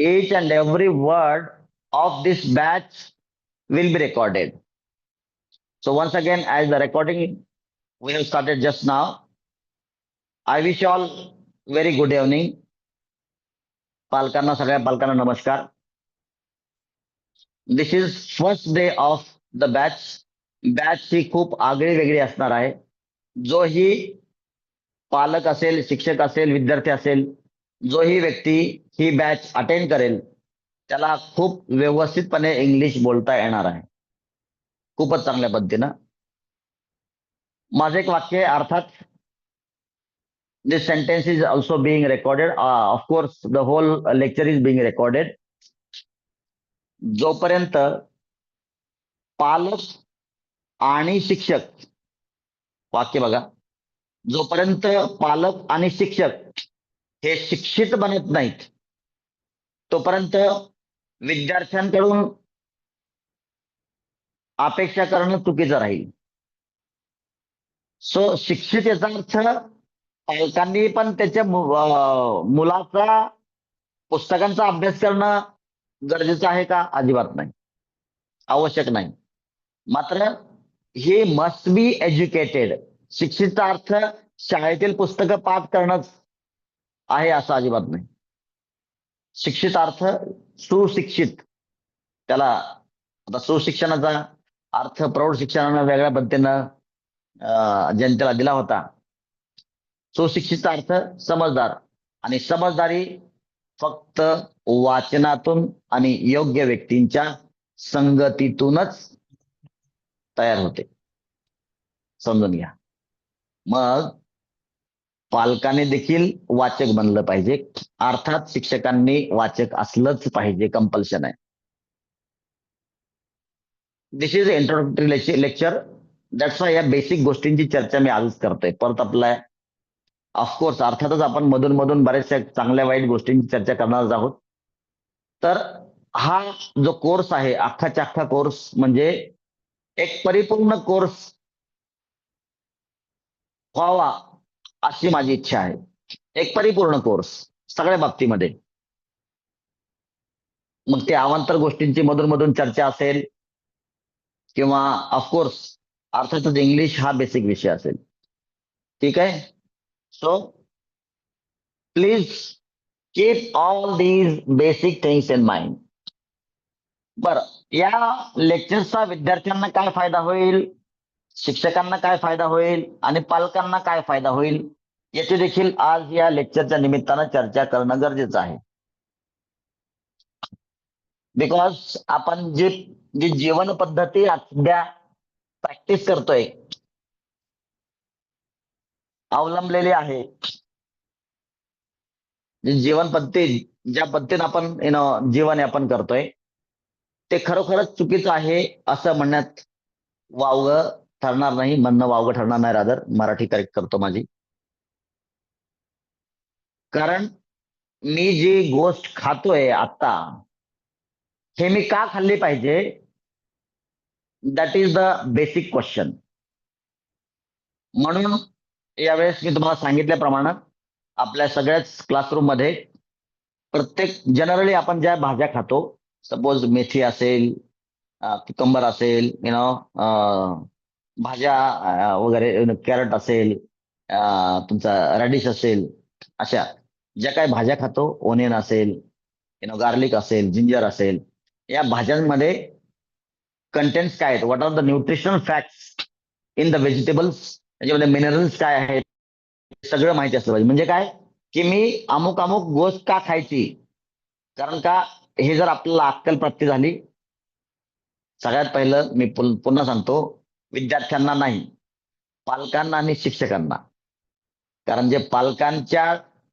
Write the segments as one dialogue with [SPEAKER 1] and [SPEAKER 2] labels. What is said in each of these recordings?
[SPEAKER 1] each and every word of this batch will be recorded. So once again, as the recording we have started just now, I wish you all very good evening. पालकांना सगळ्या पालकांना नमस्कार this is first day of the batch batch ही खूप आगळी वेगळी असणार आहे जोही पालक असेल शिक्षक असेल विद्यार्थी असेल जो ही व्यक्ती ही बॅच अटेंड करेल त्याला खूप व्यवस्थितपणे इंग्लिश बोलता येणार आहे. खूपच चांगल्या पद्धतीनं. माझं एक वाक्य आहे अर्थात this sentence is also being recorded of course the whole lecture is lecture recorded जोपर्यंत पालक आणि शिक्षक वाक्य बघा. जोपर्यंत पालक आणि शिक्षक हे शिक्षित बनत नाहीत. तोपर्यंत विद्यार्थ्यांकडून अपेक्षा करणं चुकीचं राहील. सो शिक्षित याचा अर्थ पालकांनी पण त्याच्या मुलाचा पुस्तकांचा अभ्यास करणं गरजेचं आहे का? अजिबात नाही. आवश्यक नाही. मात्र ही मस्ट बी एज्युकेटेड शिक्षितचा अर्थ शाळेतील पुस्तकं पाठ करणंच आहे असं अजिबात नाही. शिक्षित अर्थ सुशिक्षित. त्याला आता सुशिक्षणाचा अर्थ प्रौढ शिक्षणानं वेगळ्या पद्धतीनं अं, जनतेला दिला होता. सुशिक्षित अर्थ समजदार. आणि समजदारी फक्त वाचनातून आणि योग्य व्यक्तींच्या संगतीतूनच तयार होते. समजून घ्या. मग पालकाने देखील वाचक बनलं पाहिजे. अर्थात शिक्षकांनी वाचक असलंच पाहिजे कंपल्शन आहे. This is introductory lecture that's why या बेसिक गोष्टींची चर्चा मी आजच करतोय. परत आपला ऑफकोर्स अर्थातच आपण मधून मधून बऱ्याचशा चांगल्या वाईट गोष्टींची चर्चा करणारच आहोत. तर हा जो कोर्स आहे अख्खाच्या अख्खा कोर्स म्हणजे एक परिपूर्ण कोर्स व्हावा. अशी माझी इच्छा आहे. एक परिपूर्ण कोर्स सगळ्या बाबतीमध्ये. मग ते अवांतर गोष्टींची मधून मधून चर्चा असेल किंवा ऑफकोर्स अर्थातच इंग्लिश हा बेसिक विषय असेल. ठीक आहे? So please keep all these basic things in mind बर या लेक्चरचा विद्यार्थ्यांना काय फायदा होईल? शिक्षकांना काय फायदा होईल आणि पालकांना काय फायदा होईल याची देखील आज या लेक्चरच्या निमित्तानं चर्चा करणं गरजेचं आहे. बिकॉज आपण जी जी जीवन पद्धती सध्या प्रॅक्टिस करतोय अवलंबलेली आहे. जी जीवन पद्धती ज्या पद्धतीने आपण यु नो जीवन यापन करतोय ते खरोखरच चुकीचं आहे असं म्हणण्यात वावग ठरणार नाही म्हणणं वावगं ठरणार नाही रादर. मराठी करेक्ट करतो माझी. कारण मी जी गोष्ट खातोय आता हे मी का खाल्ली पाहिजे? That is the basic question म्हणून यावेळेस मी तुम्हाला सांगितल्याप्रमाणे आपल्या सगळ्याच क्लासरूममध्ये प्रत्येक जनरली आपण ज्या भाज्या खातो सपोज मेथी असेल कुकंबर असेल यु नो भाज्या वगैरे कॅरट असेल तुमचा रॅडिश असेल अशा ज्या काही भाज्या खातो ओनियन असेल यु नो गार्लिक असेल जिंजर असेल या भाज्यांमध्ये कंटेंट्स काय आहेत? What are the nutritional facts in the vegetables त्याच्यामध्ये मिनरल्स काय आहेत? सगळं माहिती असलं पाहिजे. म्हणजे काय? की मी अमुक अमुक गोष्ट का खायची? कारण का हे जर आपल्याला अक्कल प्राप्ती झाली सगळ्यात पहिलं मी पुन्हा सांगतो विद्यार्थ्यांना नाही पालकांना आणि शिक्षकांना. कारण जे पालकांच्या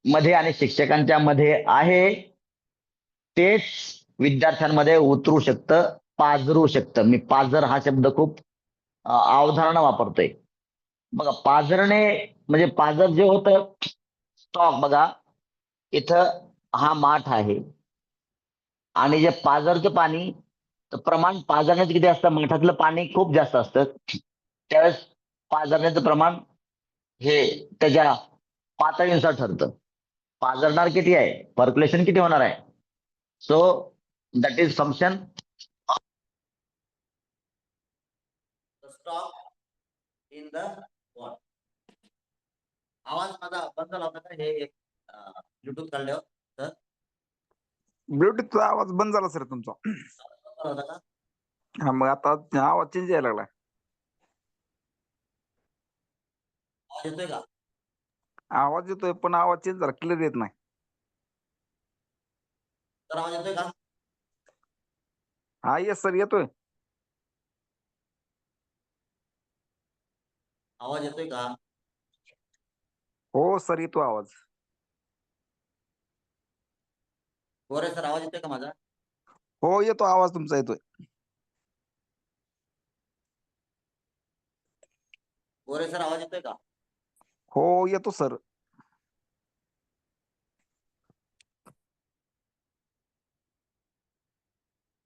[SPEAKER 1] मध्ये आणि शिक्षकांच्या मध्ये आहे तेच विद्यार्थ्यांमध्ये उतरू शकतं पाझरू शकतं. मी पाझर हा शब्द खूप अवधारणा वापरतोय. बघा पाझरणे म्हणजे पाझर जे होतं स्टॉक बघा. इथं हा माठ आहे. आणि जे पाजरचं पाणी तर प्रमाण पाझरण्याचं किती असतं? माठातलं पाणी खूप जास्त असतं. त्यावेळेस पाझरण्याचं प्रमाण हे त्याच्या पातळीनुसार ठरतं. पाझरणार किती आहे? पर्क्युलेशन किती होणार आहे? Stock in the what? आवाज माझा बंद झाला होता का? हे एक ब्लूटूथ काढल्यावर
[SPEAKER 2] ब्लूटूथचा आवाज बंद झाला सर तुमचा.
[SPEAKER 1] होता का
[SPEAKER 2] हा मग आता आवाज चेंज यायला लागला
[SPEAKER 1] आवाज येतोय का?
[SPEAKER 2] आवाज येतोय पण आवाज चेंज झाला क्लिअर येत नाही.
[SPEAKER 1] तर आवाज येतोय का?
[SPEAKER 2] हा येस सर येतोय.
[SPEAKER 1] आवाज येतोय का?
[SPEAKER 2] हो सर येतो आवाज.
[SPEAKER 1] गोरे सर आवाज येतोय का माझा?
[SPEAKER 2] हो येतो आवाज तुमचा येतोय.
[SPEAKER 1] गोरे सर आवाज येतोय का?
[SPEAKER 2] हो येतो सर.